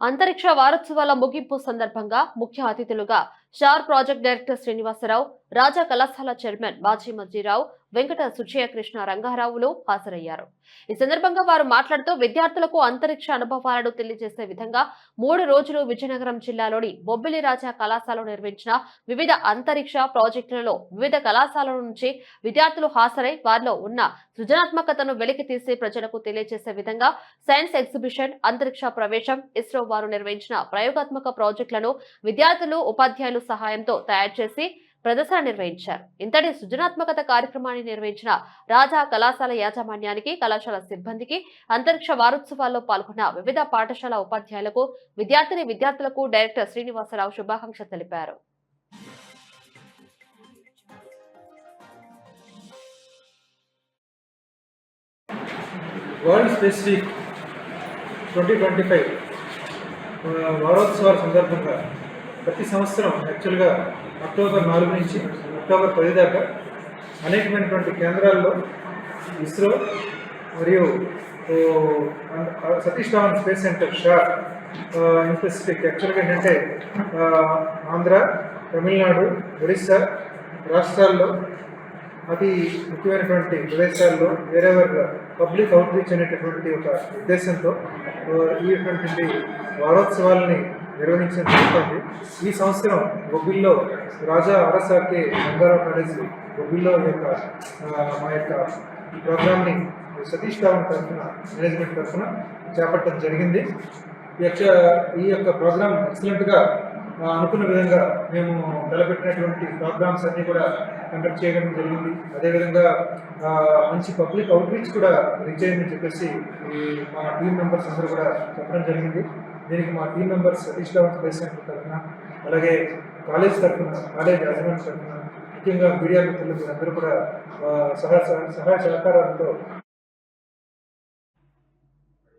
అంతరిక్ష వారోత్సవాల ముగింపు సందర్భంగా ముఖ్య అతిథులుగా star project director Srinivasarao Raja కళాశాల చైర్మన్ బాజీ మజ్జీరావు వెంకట సుజయకృష్ణ రంగారావులో రంగారావులు హాజరయ్యారు. ఈ సందర్భంగా వారు మాట్లాడుతూ విద్యార్థులకు అంతరిక్ష అనుభవాలను తెలియజేసే విధంగా మూడు రోజులు విజయనగరం జిల్లాలోని బొబ్బిలి రాజా కళాశాలలో నిర్వహించిన వివిధ అంతరిక్ష ప్రాజెక్టులలో వివిధ కళాశాలల నుంచి విద్యార్థులు హాజరై వారిలో ఉన్న సృజనాత్మకతను వెలికి తీసి ప్రజలకు తెలియజేసే విధంగా సైన్స్ ఎగ్జిబిషన్ అంతరిక్ష ప్రవేశం ఇస్రో వారు నిర్వహించిన ప్రయోగాత్మక ప్రాజెక్టులను విద్యార్థులు ఉపాధ్యాయులు సహాయంతో తయారు చేసి ప్రదర్శన నిర్వహించారు. ఇంతటి సృజనాత్మకత కార్యక్రమాన్ని నిర్వహించిన రాజా కళాశాల యాజమాన్యానికి కళాశాల సిబ్బందికి అంతరిక్ష వారోత్సవాల్లో పాల్గొన్న వివిధ పాఠశాల ఉపాధ్యాయులకు విద్యార్థిని విద్యార్థులకు డైరెక్టర్ శ్రీనివాసరావు శుభాకాంక్షలు తెలిపారు. World space week twenty twenty five వారోత్సవాల సందర్భంగా ప్రతి సంవత్సరం యాక్చువల్గా అక్టోబర్ నాలుగు నుంచి అక్టోబర్ పది దాకా అనేకమైనటువంటి కేంద్రాల్లో ఇస్రో మరియు Satish Dhawan space centre SHAR in specific యాక్చువల్గా ఏంటంటే ఆంధ్ర తమిళనాడు ఒడిస్సా రాష్ట్రాల్లో అతి ముఖ్యమైనటువంటి ప్రదేశాల్లో వేరే వేరెవర్ పబ్లిక్ అవుట్రీచ్ అనేటటువంటి ఒక ఉద్దేశంతో ఈ ఇటువంటి వారోత్సవాలని నిర్వహించడం జరుగుతుంది ఈ సంవత్సరం బొబ్బిల్లో రాజా అరసాకే రంగారావు కాలేజ్ బొబ్బిల్లో ఈ యొక్క మా యొక్క ప్రోగ్రామ్ని సతీష్ ధావన్ తరఫున మేనేజ్మెంట్ తరఫున చేపట్టడం జరిగింది. ఈ యొక్క ఈ యొక్క ప్రోగ్రామ్ ఎక్సలెంట్గా అనుకున్న విధంగా మేము తలపెట్టినటువంటి ప్రోగ్రామ్స్ అన్నీ కూడా కండక్ట్ చేయడం జరిగింది. అదేవిధంగా మంచి పబ్లిక్ అవుట్రీచ్ కూడా రీచ్ అయిందని చెప్పేసి ఈ మా టీం మెంబర్స్ అందరూ కూడా చెప్పడం జరిగింది. దీనికి మా team members Satish Dhawan president తరఫున అలాగే కాలేజ్ తరఫున కాలేజ్ యాజమాన్యం తరఫున ముఖ్యంగా మీడియా మిత్రులు అందరూ కూడా ఆ, సహాయ సహాయ సహకారాలతో